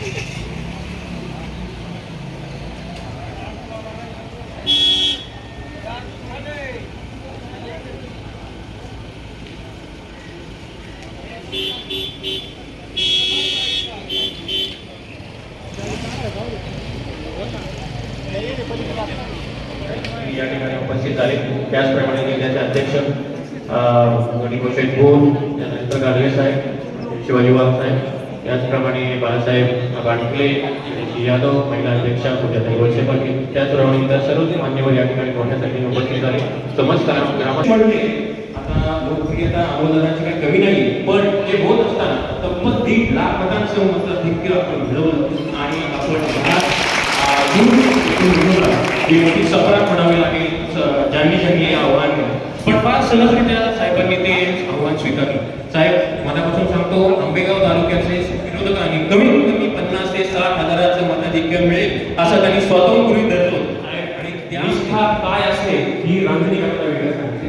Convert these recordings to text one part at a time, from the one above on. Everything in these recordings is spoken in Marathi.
या ठिकाणी उपस्थित झाले. त्याचप्रमाणे जिल्ह्याचे अध्यक्ष गणिकोशेठ भोन त्यानंतर गाडगे साहेब शिवाजी वाघ साहेब. त्याचप्रमाणे बाळासाहेब बांडले श्री यादव महिला अध्यक्ष पूजाताई वळसे पाटील त्याचप्रमाणे इतर सर्वच मान्यवर या ठिकाणी मोठ्या उपस्थित झाले. समज ग्राम आता लोकप्रियता अनुदानाची काही कमी नाही पण ते होत असताना तब्बल दीड लाख मतांचं मताधिक्य आपण मिळवलं आणि आपण ही मोठी सफरात म्हणावी लागेल ज्यांनी ज्यांनी हे आव्हान केलं. पण फार सहजरित्या साहेबांनी ते आव्हान स्वीकारलं. साहेब मनापासून सांगतो आंबेगाव तालुक्यात कमीत कमी पन्नास ते साठ हजाराचं मताधिक्य मिळेल असं त्यांनी स्वतःहून गृहित धरलं आणि त्या काय असते ही रांजणी आपल्याला वेगळं सांगते.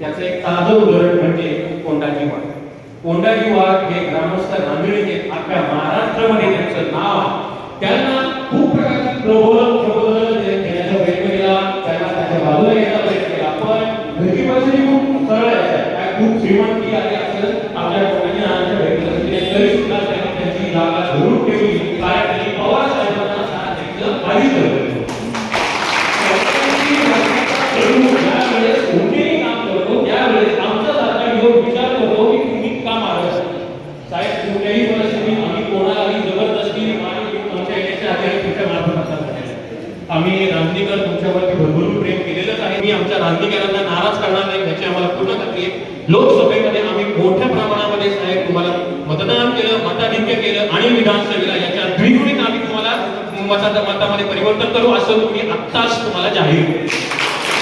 त्याचं एक ताजं उदाहरण म्हणजे कोंडाजी वाघ. कोंडाजी वाघ हे ग्रामस्थ रांजणीचे आपल्या महाराष्ट्रामध्ये त्यांचं नाव त्यांना खूप प्रकारची प्रबोधन प्रबोधन दे- देण्याचा प्रयत्न केला त्यांना त्याच्या बाजूला घ्यायचा प्रयत्न केला. पण घरची परिस्थिती खूप सरळ आहे. खूप श्रीमंती आहे असं आपल्या कोंडाजी नावाच्या भेटलं तरी सुद्धा त्यांनी त्यांची जागा धरून ठेवली कारण त्यांनी पवार साहेबांना साथ द्यायचं आधीच ठरवलं. ज्यावेळेस कोणतेही काम करतो त्यावेळेस आमचा सरकार योग विचार करतो की तुम्ही का मारत साहेब कोणत्याही परिस्थितीत आम्ही कोणालाही जबरदस्ती आणि आमच्या येण्याच्या आधी आम्ही तुमच्या मार्फत हातात घातलेलं आहे. आम्ही रांजणीकर तुमच्यावरती भरभरून प्रेम केलेलंच आहे मी आमच्या राजकीयांना नाराज करणार नाही याची आम्हाला पूर्ण खात्री आहे. लोकसभेमध्ये आम्ही मोठ्या प्रमाणामध्ये साहेब तुम्हाला मतदान केलं मताधिक्य केलं आणि विधानसभेला याच्या द्विगुणित आम्ही तुम्हाला मताच्या मतामध्ये परिवर्तन करू असं तुम्ही आत्ताच तुम्हाला जाहीर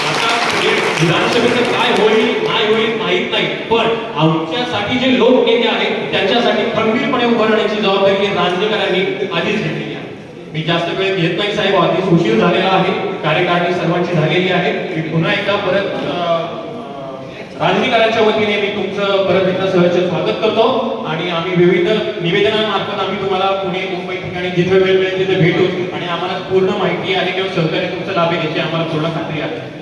आता विधानसभेचं काय होईल काय होईल माहीत नाही. पण आमच्यासाठी जे लोक नेते आहेत त्यांच्यासाठी खंबीरपणे उभं राहण्याची जबाबदारी हे राजनीकरांनी आधीच घेतलेली आहे. मी जास्त वेळ घेत नाही साहेब आधीच उशीर झालेला आहे. कार्यकारिणी सर्वांची झालेली आहे. मी पुन्हा एकदा परत अं, वतीने मी तुमचं परत एकदा सहज स्वागत करतो. आणि आम्ही विविध निवेदनांमार्फत आम्ही तुम्हाला पुणे मुंबई ठिकाणी जिथे वेळ मिळेल तिथे भेटू. आणि आम्हाला पूर्ण माहिती आहे किंवा सहकार्य तुमचं लाभ याची आम्हाला पूर्ण खात्री आहे.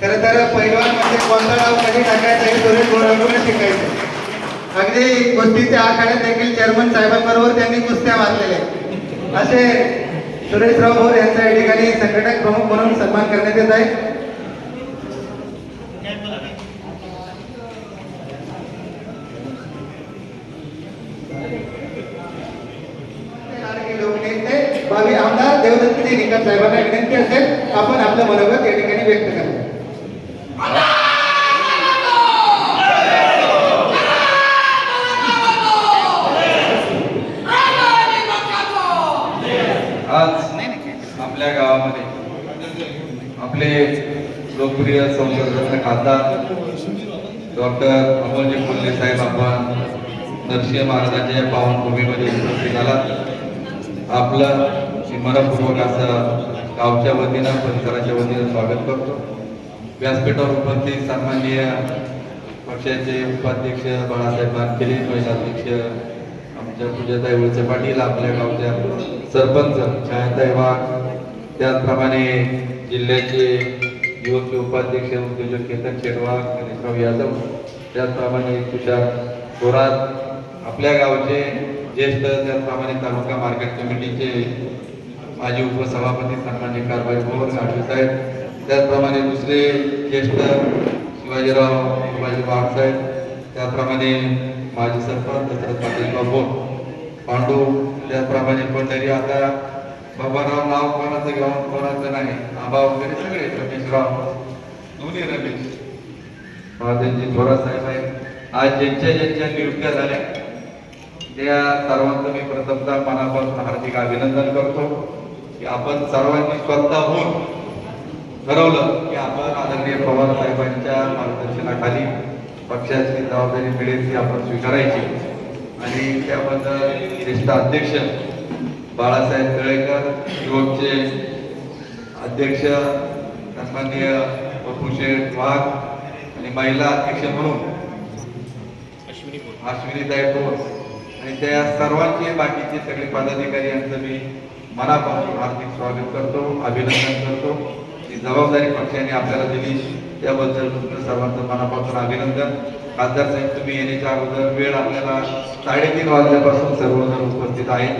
खरं तर पैलवान म्हणजे कोणता डाव कधी टाकायचा हे दोन्ही डोळ्याकडून शिकायचं. अगदी कुस्तीच्या आखाड्यात देखील चेअरमन साहेबांबरोबर त्यांनी कुस्त्या मारलेल्या असे सुरेशराव भोर यांचा या ठिकाणी संघटक प्रमुख म्हणून सन्मान करण्यात येत आहे. भावी आमदार देवदत्तजी निकम साहेबांना विनंती असेल आपण आपलं मनोगत या ठिकाणी व्यक्त करा. आज आपल्या गावामध्ये. आपले लोकप्रिय संशोधन खासदार डॉक्टर अमोलजी कोल्हे साहेब आपण नरसिंह महाराजांच्या पावनभूमीमध्ये उपस्थित झालात. आपलं मनपूर्वक असं गावच्या वतीनं परिसराच्या वतीनं स्वागत करतो. व्यासपीठावर उपस्थित सन्माननीय पक्षाचे उपाध्यक्ष बाळासाहेब बारकेले महिला अध्यक्ष आमच्या पूजाताई वळचे पाटील आपल्या गावच्या सरपंच छायाताई वाघ त्याचप्रमाणे जिल्ह्याचे युवकचे उपाध्यक्ष उद्योजक केतन शेडवाग गणेशराव यादव त्याचप्रमाणे तुषार थोरात आपल्या गावचे ज्येष्ठ त्याचप्रमाणे तालुका मार्केट कमिटीचे माजी उपसभापती सन्मान्य कारभारी मोहन साठवत साहेब त्याचप्रमाणे दुसरे ज्येष्ठ शिवाजीराव शिवाजी बाळासाहेब त्याचप्रमाणे माजी सरपंच दशरथ पाटील बाबू. पांडू त्याचप्रमाणे पंढरी आता बाबाराव नाव कोणाचं घेऊन कोणाचं नाही. आबा वगैरे सगळे रमेशराव दोन्ही रमेश. महादेवजी थोरा साहेब आहेत. आज ज्यांच्या ज्यांच्या नियुक्त्या झाल्या त्या सर्वांचं मी प्रथमतः मनापासून हार्दिक अभिनंदन करतो. की आपण सर्वांनी स्वतःहून ठरवलं की आपण आदरणीय पवार साहेबांच्या मार्गदर्शनाखाली पक्षाची जबाबदारी मिळेल ती आपण स्वीकारायची. आणि त्याबद्दल ज्येष्ठ अध्यक्ष बाळासाहेब तळेकर युवकचे अध्यक्ष सन्माननीय शेठ वाघ आणि महिला अध्यक्ष म्हणून अश्विनीताई टोळ आणि त्या सर्वांचे बाकीचे सगळे पदाधिकारी यांचं मी मनापासून हार्दिक स्वागत करतो अभिनंदन करतो. ही जबाबदारी पक्षाने आपल्याला दिली. त्याबद्दल तुमचं सर्वांचं मनापासून अभिनंदन. खासदार साहेब तुम्ही येण्याच्या अगोदर वेळ आपल्याला साडेतीन वाजल्यापासून सर्वजण उपस्थित आहेत.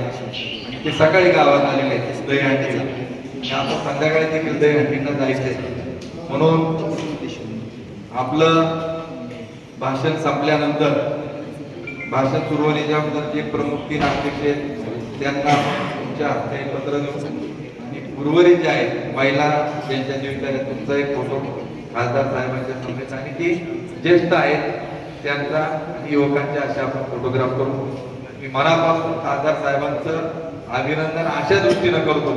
आणि ते सकाळी गावात आलेले आहेत दहीहंडीला आणि आता संध्याकाळी देखील दहीहंडींना जायचं आहे म्हणून आपलं भाषण संपल्यानंतर भाषण सुरू होण्याच्या अगोदर जे प्रमुख तीन अध्यक्ष आहेत त्यांना तुमच्या हस्ते पत्र देऊ उर्वरित जे आहेत महिला त्यांच्या निमित्ताने तुमचा एक फोटो खासदार साहेबांच्या समेत आणि ती ज्येष्ठ आहेत त्यांचा युवकांच्या अशा आपण फोटोग्राफ करू. मी मनापासून खासदार साहेबांचं अभिनंदन अशा दृष्टीनं करतो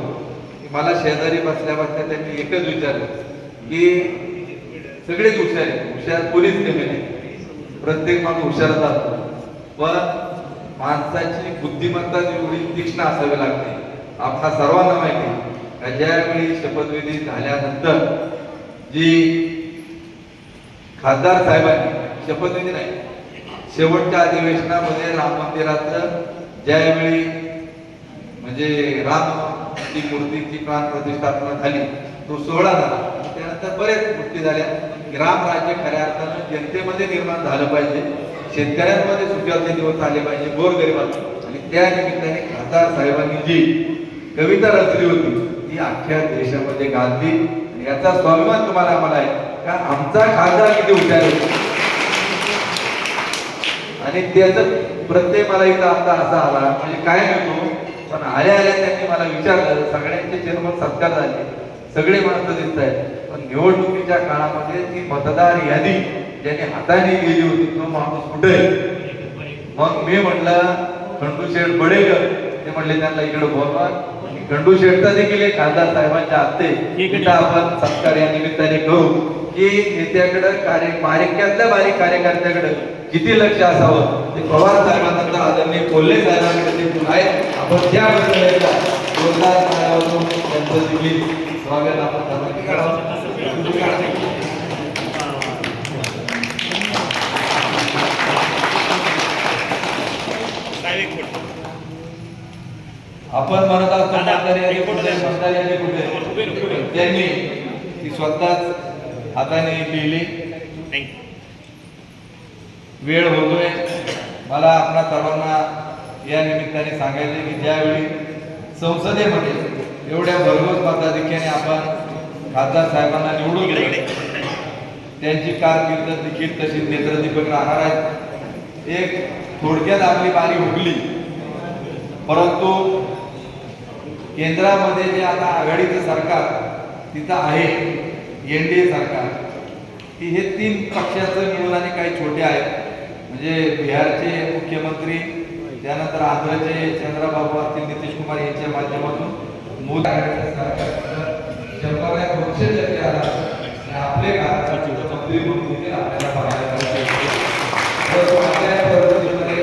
की मला शेजारी बसल्या बसल्या त्यांनी एकच विचारलं की सगळेच हुशार आहेत हुशार पोलीस कमी नाही प्रत्येक माणूस हुशार असतो पण माणसाची बुद्धिमत्ता जेवढी तीक्ष्ण असावी लागते. आपणा सर्वांना माहिती आहे का ज्यावेळी शपथविधी झाल्यानंतर जी खासदार साहेबांनी शपथविधी नाही शेवटच्या अधिवेशनामध्ये राम मंदिराचं ज्यावेळी म्हणजे राम ती मूर्तीची प्राण प्रतिष्ठापना झाली तो सोहळा झाला त्यानंतर बरेच गोष्टी झाल्या. ग्राम राज्य खऱ्या अर्थानं जनतेमध्ये निर्माण झालं पाहिजे शेतकऱ्यांमध्ये सुखाचे दिवस आले पाहिजे गोरगरिबांना आणि त्या निमित्ताने खासदार साहेबांनी जी कविता रचली होती ती अख्ख्या देशामध्ये गाजली आणि याचा स्वाभिमान तुम्हाला आम्हाला आहे. कारण आमचा खासदार किती हुशार आहे? आणि त्याचं प्रत्यय मला इथं आता असा आला. म्हणजे काय नको पण आल्या आल्या त्यांनी मला विचारलं सगळ्यांचे जन्म सत्कार झाले. सगळे माणसं दिसत आहेत. पण निवडणुकीच्या काळामध्ये ती मतदार यादी ज्याने हाताने गेली होती तो माणूस कुठे आहे? मग मी म्हटलं खंडू शेठ बडेकर. ते म्हणले त्यांना इकडे बोलवा. खंडू शेठचा देखील एक खासदार साहेबांच्या हस्ते आपण सत्कार या निमित्ताने करू की नेत्याकडे कार्य बारीक्यातल्या बारीक कार्यकर्त्याकडे किती लक्ष असावं? ते पवार साहेबांनंतर आदरणीय कोल्हे साहेबांकडे आहे. आपण त्याबद्दल एकदा जोरदार त्यांचं देखील स्वागत आपण आपण म्हणत असतो कुठे त्यांनी ती स्वतःच हाताने लिहिली. वेळ होतोय. मला आपणा सर्वांना या निमित्ताने सांगायचे की ज्यावेळी संसदेमध्ये एवढ्या भरघोस मताधिक्याने आपण खासदार साहेबांना निवडून दिले. त्यांची कारकीर्द देखील तशी नेत्रदीपक राहणार आहेत. एक थोडक्यात आपली बारी हुकली. परंतु केंद्रामध्ये जे आता आघाडीचं सरकार तिथं आहे एन डी ए सरकार की हे तीन पक्षाचं मिळून आणि काही छोटे आहेत. म्हणजे बिहारचे मुख्यमंत्री त्यानंतर आंध्रचे चंद्रबाबू असतील नितीश कुमार यांच्या माध्यमातून मूल सरकार आपले का आपल्याला म्हणून आपल्याला पाहायला मिळते. तर कोणत्याही परिस्थितीमध्ये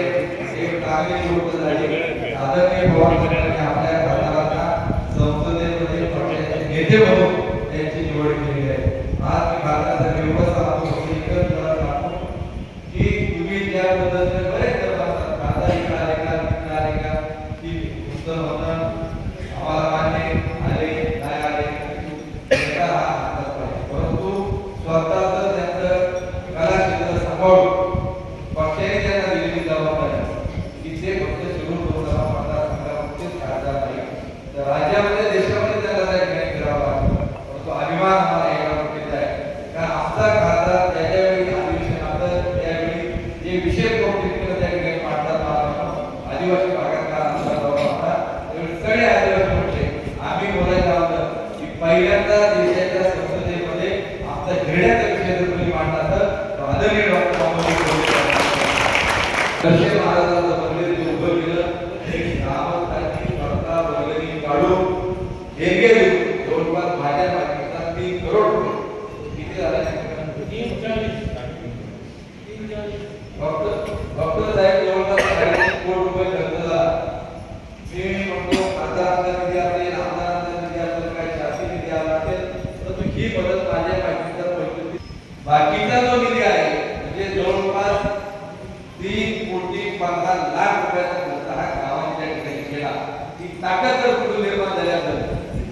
एक चांगली निवड झाली आदरणीय पवार साहेबांनी आपल्या खासदारांना संसदेमध्ये पक्षाचे नेते म्हणून त्यांची निवड केलेली आहे आज मी भारतासाठी एवढं सांगतो की एकच मला सांगतो की तुम्ही ज्या पद्धतीने बरेच जण म्हणतात, खासदार इकडे आले का तिकडे आले का की तुमचं म्हणणं आम्हाला मान्य आहे, आले नाही आले त्याचा हा हातात आहे. परंतु स्वतःच त्यांचं कलाक्षेत्र सांभाळून पक्षाने त्यांना दिलेली जबाबदारी की ते फक्त शिरूर लोकसभा मतदारसंघामध्येच खासदार नाही तर राज्यामध्ये देशामध्ये त्यांना त्या ठिकाणी फिरावं लागतं परंतु अभिमान आम्हाला एका गोष्टीचा आहे कारण आमचा खासदार ज्याच्यावेळी अधिवेशन आलं त्यावेळी जे विषय प्रवृत्तीकडे त्या ठिकाणी मांडतात महाराष्ट्रात, आदिवासी भागातला आमचा सगळे आदिवासी पक्ष आम्ही बोलायला लावलं की पहिल्यांदा देशाच्या संसदेमध्ये आमचा घेण्याचा विषय जर तुम्ही मांडला तर आदरणीय डॉक्टर बाबासाहेब आंबेडकर कसे महाराजांचं मंदिर जे उभं केलं. हे ग्रामस्थांची वगैरे काढून एरिया देऊन जवळपास माझ्या माहितीचा तीन करोड रुपये किती झाले डॉक्टर डॉक्टर साहेब जवळपास साडेतीन कोटी रुपये खर्च झाला मी म्हणतो खासदारांचा निधी असेल आमदारांचा निधी असेल काही शासकीय निधी आला असेल तर तू ही मदत माझ्या माहितीचा पैसे बाकीचा जो निधी आहे म्हणजे जवळपास तीन कोटी पंधरा लाख रुपयाचा खर्च हा गावाने त्या ठिकाणी केला. ती ताकद जर कुठून निर्माण झाली असेल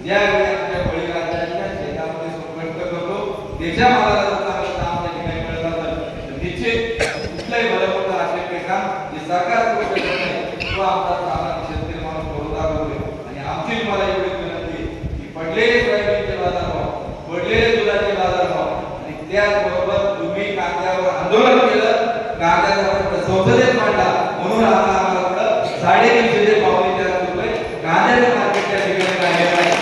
ज्यावेळी आमच्या बळीराजाच्या शेतामध्ये संपर्क करतो त्याच्या मला जर चांगलं काम त्या ठिकाणी मिळत असेल तर निश्चित कुठलंही भलं मोठं अशक्य काम जे सरकार करू शकत नाही तो आमचा सामान्य शेतकरी माणूस करून दाखवतोय आणि आमची मला एवढी विनंती आहे की पडलेले सोयाबीनचे बाजारभाव पडलेले दुधाचे बाजारभाव आणि त्याचबरोबर तुम्ही कांद्यावर आंदोलन केलं कांद्याचा प्रश्न संसदेत मांडला म्हणून आता आम्हाला कुठं साडेतीनशे ते पावणे चारशे रुपये कांद्याचं मार्केट ठिकाणी आहे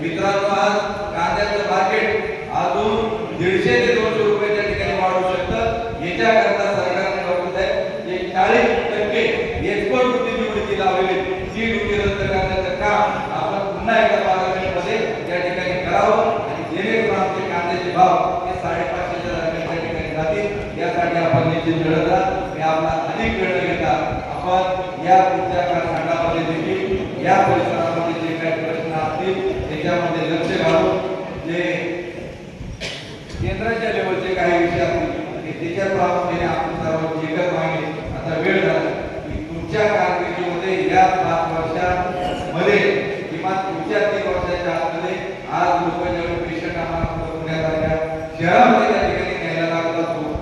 मित्रांनो आज कांद्याचं मार्केट अजून दीडशे ते दोनशे रुपये त्या ठिकाणी वाढू शकतं याच्याकरता सरकारने ठरवलं आहे की चाळीस टक्के एक्सपोर्ट ड्युटी निवडीची लावलेली ती ड्युटी रद्द करण्याचं काम आपण पुन्हा एकदा पार्लमेंटमध्ये या ठिकाणी करावं आणि जेणेकरून आमचे कांद्याचे भाव हे साडेपाचशेच्या दरम्यान त्या ठिकाणी जातील यासाठी आपण निश्चित मी आपला अधिक वेळ न घेता. आपण या पुढच्या कालखंडामध्ये देखील या परिसरामध्ये जे काही प्रश्न असतील त्याच्यामध्ये लक्ष घालून जे केंद्राच्या लेवलचे काही विषय असतील त्याच्या प्रामुख्याने आपण सर्व एकच मागणी आता वेळ झाला. की तुमच्या कारकिर्दीमध्ये या पाच वर्षामध्ये किमान तुमच्या तीन वर्षाच्या आतमध्ये आज लोकांच्या पेशंट आम्हाला पुण्यात आल्या शहरामध्ये त्या ठिकाणी न्यायला लागत असतो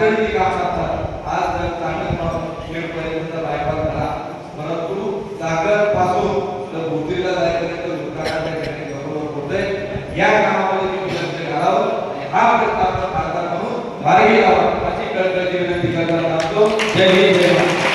काही काम करतात आज जर चांगलं खेळपर्यंत बायपास झाला परंतु सागरपासून तर भोसरीला जायपर्यंत लोकांना ठिकाणी बरोबर होतंय. या कामामध्ये मी लक्ष घालावं आणि हा प्रस्ताव खासदार म्हणून मार्गी लावा अशी कळकळीची विनंती करताना जय हिंद जय महाराष्ट्र.